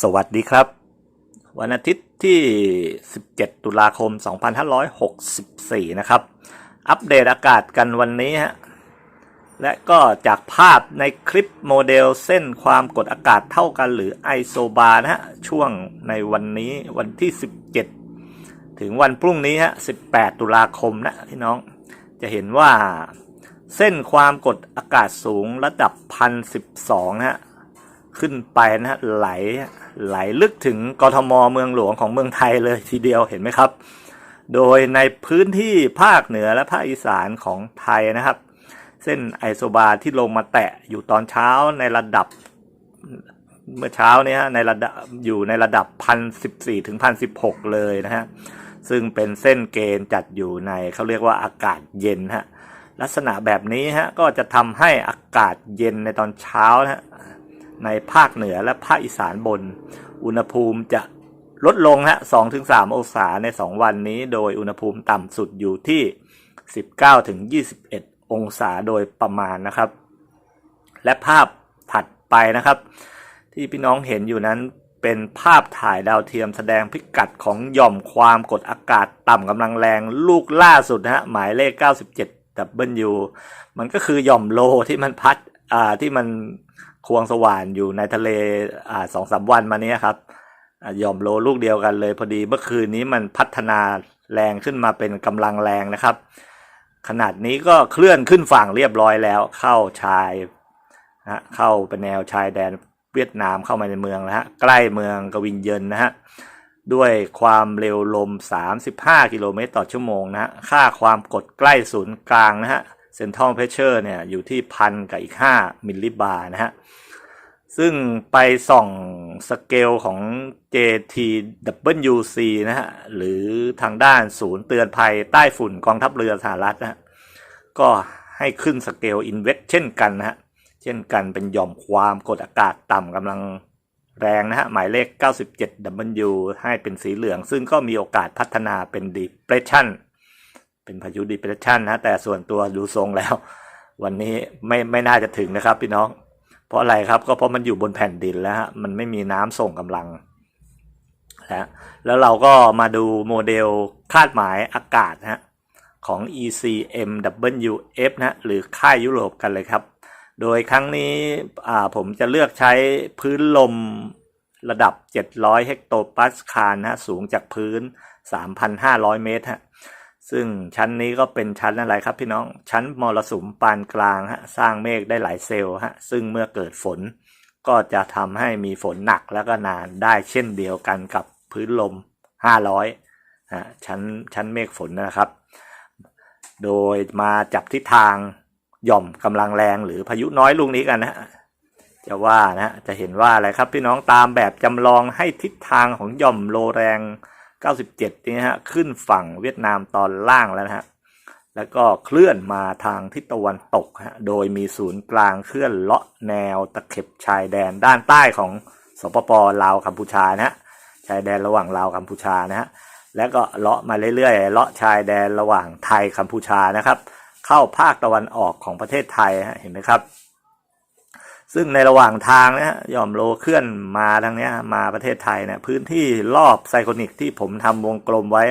สวัสดีครับ วันอาทิตย์ที่ 17 ตุลาคม 2564 นะครับ อัปเดตอากาศกันวันนี้ฮะและก็จากภาพในคลิปโมเดลเส้นความกดอากาศเท่ากันหรือไอโซบานะฮะ ช่วงในวันนี้วันที่ 17 ถึงวันพรุ่งนี้ฮะ 18 ตุลาคมนะพี่น้องจะเห็นว่า เส้นความกดอากาศสูงระดับ 1,012 นะฮะ ขึ้นไปนะฮะไหลไหลลึกถึงกทมเมืองหลวงของเมืองไทยเลยทีเดียวเห็นไหมครับ โดยในพื้นที่ภาคเหนือและภาคอีสานของไทยนะครับ เส้นไอโซบาที่ลงมาแตะอยู่ตอนเช้าในระดับเมื่อเช้านี้ในระดับอยู่ในระดับพันสิบสี่ถึงพันสิบหกเลยนะฮะซึ่งเป็นเส้นเกณฑ์จัดอยู่ในเขาเรียกว่าอากาศเย็นฮะลักษณะแบบนี้ฮะก็จะทำให้อากาศเย็นในตอนเช้านะฮะ ในภาคเหนือและภาคอีสานบน อุณหภูมิจะลดลงฮะ2-3 องศาใน 2 วันนี้ โดยอุณหภูมิต่ำสุดอยู่ที่ 19-21 องศาโดยประมาณนะครับ และภาพถัดไปนะครับ ที่พี่น้องเห็นอยู่นั้นเป็นภาพถ่ายดาวเทียมแสดงพิกัดของหย่อมความกดอากาศต่ำกำลังแรงลูกล่าสุดนะฮะหมายเลข 97 W มันก็คือหย่อมโลที่มันพัดอ่าที่มัน ควงสว่านอยู่ในทะเลอ่าสองสามวันมานี้ครับหย่อมโลลูกเดียวกันเลย พอดีเมื่อคืนนี้มันพัฒนาแรงขึ้นมาเป็นกำลังแรงนะครับ ขนาดนี้ก็เคลื่อนขึ้นฝั่งเรียบร้อยแล้ว เข้าชายนะเข้าเป็นแนวชายแดนเวียดนามเข้ามาในเมืองนะฮะใกล้เมืองกวินเยินนะฮะด้วยความเร็วลม 35 กิโลเมตรต่อชั่วโมงนะฮะค่าความกดใกล้ศูนย์กลางนะฮะ เซนทรัลเพชเชอร์เนี่ยอยู่ที่พันกับอีก 5 มิลลิบาร์นะฮะ ซึ่งไปส่องสเกลของ JTWC นะฮะ หรือทางด้านศูนย์เตือนภัยใต้ฝุ่นกองทัพเรือสหรัฐนะฮะ ก็ให้ขึ้นสเกลอินเวสเช่นกันนะฮะ เช่นกันเป็นหย่อมความกดอากาศต่ำกำลังแรงนะฮะ หมายเลข 97W ให้เป็นสีเหลือง ซึ่งก็มีโอกาสพัฒนาเป็น depression เป็นพายุ depression นะแต่ส่วนตัวดูทรงแล้ว วันนี้ไม่ไม่น่าจะถึงนะครับพี่น้อง เพราะอะไรครับก็เพราะมันอยู่บนแผ่นดินแล้วฮะมันไม่มีน้ำส่งกำลังนะแล้วเราก็มาดูโมเดลคาดหมายอากาศนะฮะของ ECMWF นะหรือค่ายยุโรปกันเลยครับ โดยครั้งนี้ผมจะเลือกใช้พื้นลมระดับ 700 เฮกโตปาสคาลนะฮะสูงจากพื้น 3,500 เมตรฮะ ซึ่งชั้นนี้ก็เป็นชั้นอะไรครับพี่น้อง ชั้นมรสุมปานกลางฮะสร้างเมฆได้หลายเซลล์ฮะซึ่งเมื่อเกิดฝนก็จะทำให้มีฝนหนักแล้วก็นานได้เช่นเดียวกันกับพื้นลม 500ฮะชั้นชั้นเมฆฝนนะครับ โดยมาจับทิศทางหย่อมกำลังแรงหรือพายุน้อยลูกนี้กันนะฮะจะว่านะฮะจะเห็นว่าอะไรครับพี่น้องตามแบบจำลองให้ทิศทางของหย่อมโลแรง 97 นี่ฮะขึ้นฝั่งเวียดนามตอนล่างแล้วนะฮะแล้วก็เคลื่อนมาทางทิศตะวันตกฮะโดยมีศูนย์กลางเคลื่อนเลาะแนวตะเข็บชายแดนด้านใต้ของสปปลาวกัมพูชานะฮะชายแดนระหว่างลาวกัมพูชานะฮะแล้วก็เลาะมาเรื่อยๆเลาะชายแดนระหว่างไทยกัมพูชานะครับ เข้าภาคตะวันออกของประเทศไทยฮะเห็นไหมครับ ซึ่งในระหว่างทางนะฮะยอมโลเคลื่อนมาทางเนี้ยมาประเทศไทยเนี่ยพื้นที่รอบไซโคนิกที่ผมทำวงกลมไว้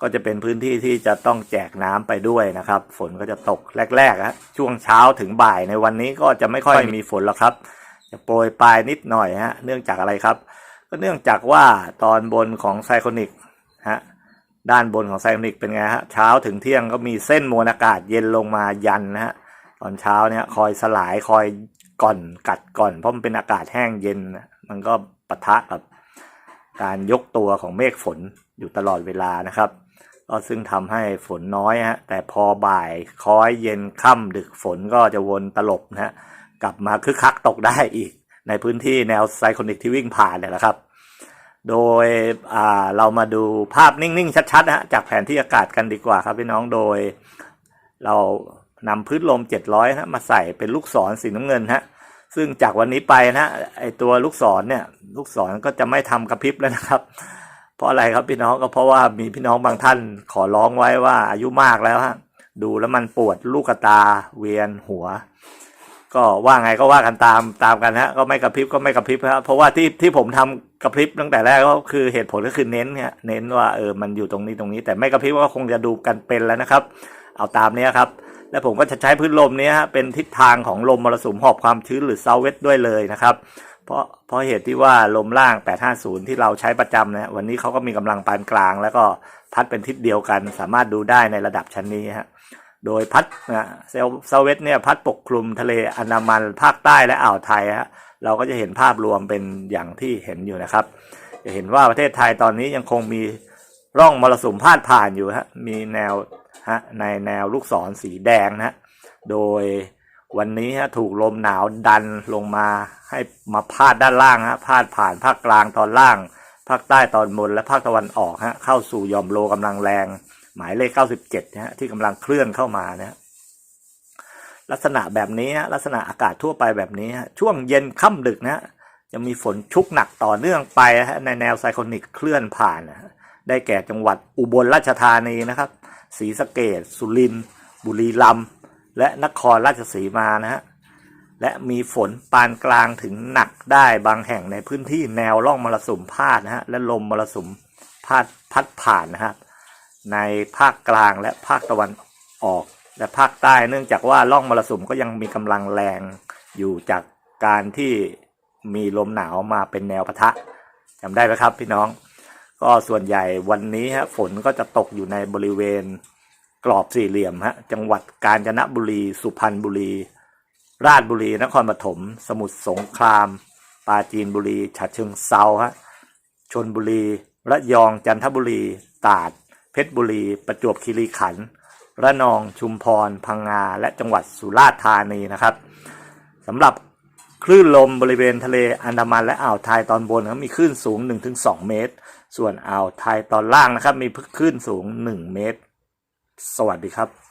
ก็จะเป็นพื้นที่ที่จะต้องแจกน้ำไปด้วยนะครับ ฝนก็จะตกแรกๆฮะช่วงเช้าถึงบ่ายในวันนี้ก็จะไม่ค่อยมีฝนหรอกครับ จะโปรยปลายนิดหน่อยฮะเนื่องจากอะไรครับ ก็เนื่องจากว่าตอนบนของไซโคนิกฮะด้านบนของไซโคนิกเป็นไงฮะเช้าถึงเที่ยงก็มีเส้นมวลอากาศเย็นลงมายันนะฮะตอนเช้าเนี่ยคอยสลายคอย ก่อนกัดก่อน เพราะมันเป็นอากาศแห้งเย็น มันก็ปะทะกับการยกตัวของเมฆฝนอยู่ตลอดเวลานะครับก็ซึ่งทำให้ฝนน้อยฮะแต่พอบ่ายค้อยเย็นค่ำดึกฝนก็จะวนตลบนะฮะกลับมาคึกคักตกได้อีก ในพื้นที่แนวไซโคนิกที่วิ่งผ่านเนี่ยแหละครับ โดยอ่าเรามาดูภาพนิ่ง ๆ ชัดๆนะฮะจากแผนที่อากาศกันดีกว่าครับพี่น้องโดย เรา นำพื้นลม 700นะมาใส่เป็นลูกศรสีน้ำเงินฮะซึ่งจากวันนี้ไปนะไอตัวลูกศรเนี่ย ลูกศรก็จะไม่ทำกระพริบแล้วนะครับ เพราะอะไรครับพี่น้องก็เพราะว่ามีพี่น้องบางท่านขอร้องไว้ว่าอายุมากแล้วฮะดูแล้วมันปวดลูกตาเวียนหัว ก็ว่าไงก็ว่ากันตามตามกันฮะก็ไม่กระพริบก็ไม่กระพริบฮะเพราะว่าที่ที่ผมทำกระพริบตั้งแต่แรกก็คือเหตุผลก็คือเน้นเนี่ยเน้นว่าเออมันอยู่ตรงนี้ตรงนี้ แต่ไม่กระพริบก็คงจะดูกันเป็นแล้วนะครับ เอาตามนี้ครับ แล้วผมก็จะใช้พื้นลมนี้ฮะเป็นทิศทางของลมมรสุมหอบความชื้นหรือเซาเวสด้วยเลยนะครับ เพราะเพราะเหตุที่ว่าลมล่าง 850 ที่เราใช้ประจำนะวันนี้เขาก็มีกำลังปานกลาง แล้วก็พัดเป็นทิศเดียวกัน สามารถดูได้ในระดับชั้นนี้ฮะโดยพัดนะเซลเซาเวสเนี่ยพัดปกคลุมทะเลอันดามันภาคใต้และอ่าวไทยฮะเราก็จะเห็นภาพรวมเป็นอย่างที่เห็นอยู่นะครับ จะเห็นว่าประเทศไทยตอนนี้ยังคงมีร่องมรสุมพาดผ่านอยู่ฮะมีแนว ฮะในแนวลูกศรสีแดงนะโดยวันนี้ฮะถูกลมหนาวดันลงมาให้มาพาดด้านล่างฮะพาดผ่านภาคกลางตอนล่าง ภาคใต้ตอนบนและภาคตะวันออกฮะเข้าสู่ยอมโลกำลังแรง หมายเลข 97นะฮะที่กำลังเคลื่อนเข้ามานะฮะลักษณะแบบนี้ฮะลักษณะอากาศทั่วไปแบบนี้ฮะช่วงเย็นค่ำดึกนะฮะจะมีฝนชุกหนักต่อเนื่องไปฮะในแนวไซโคนิกเคลื่อนผ่านนะได้แก่จังหวัดอุบลราชธานีนะครับ ศรีสะเกดสุรินทร์บุรีรัมย์และนครราชสีมานะฮะและมีฝนปานกลางถึงหนักได้บางแห่งในพื้นที่แนวร่องมรสุมพาดนะฮะและลมมรสุมพาดพัดผ่านนะครับในภาคกลางและภาคตะวันออก และภาคใต้เนื่องจากว่าร่องมรสุมก็ยังมีกำลังแรงอยู่จากการที่มีลมหนาวมาเป็นแนวปะทะจำได้ไหมครับพี่น้อง ก็ส่วนใหญ่วันนี้ฮะฝนก็จะตกอยู่ในบริเวณกรอบสี่เหลี่ยมฮะจังหวัดกาญจนบุรี สุพรรณบุรี ราชบุรี นครปฐมสมุทรสงคราม ปราจีนบุรีฉะเชิงเซาฮะชนบุรีระยองจันทบุรี ตราด เพชรบุรี ประจวบคีรีขันธ์ระนองชุมพร พังงา และจังหวัดสุราษฎร์ธานีนะครับสำหรับ คลื่นลมบริเวณทะเลอันดามันและอ่าวไทยตอนบนครับมีคลื่นสูง 1-2 เมตร ส่วนอ่าวไทยตอนล่างนะครับ มีคลื่นสูง 1 เมตร สวัสดีครับ